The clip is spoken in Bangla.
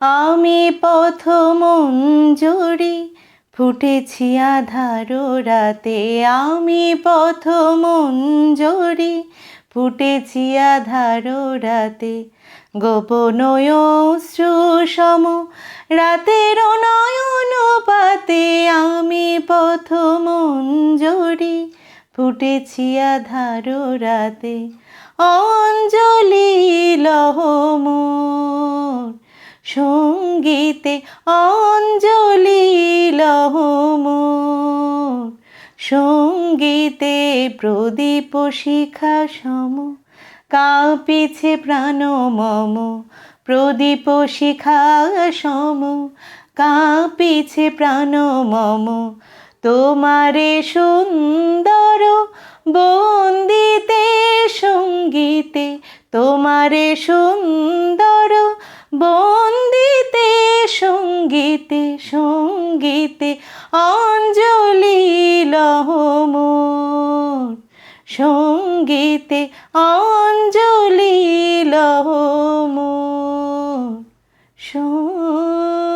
আমি পথ মঞ্জুরি, ফুটেছি আধারো রাতে। আমি পথ মঞ্জুরি, ফুটেছি আধারো রাতে। গোপনয় শ্রুসম রাতের নয়ন পাতে। আমি পথ মঞ্জুরি, ফুটেছি আধারো রাতে। অঞ্জলি সঙ্গীতে অঞ্জলি লহমোর সঙ্গীতে প্রদীপ শিখা সম, কাঁপিছে প্রাণ মম। প্রদীপ শিখা সম, কাঁপিছে প্রাণ মম। তোমারে সুন্দর বন্দিতে, সঙ্গীতে তোমারে সুন্দর বন্দিতে সঙ্গীতে সঙ্গীতে অঞ্জলি লহম সঙ্গীতে অঞ্জলি লহমোর সঙ্গীতে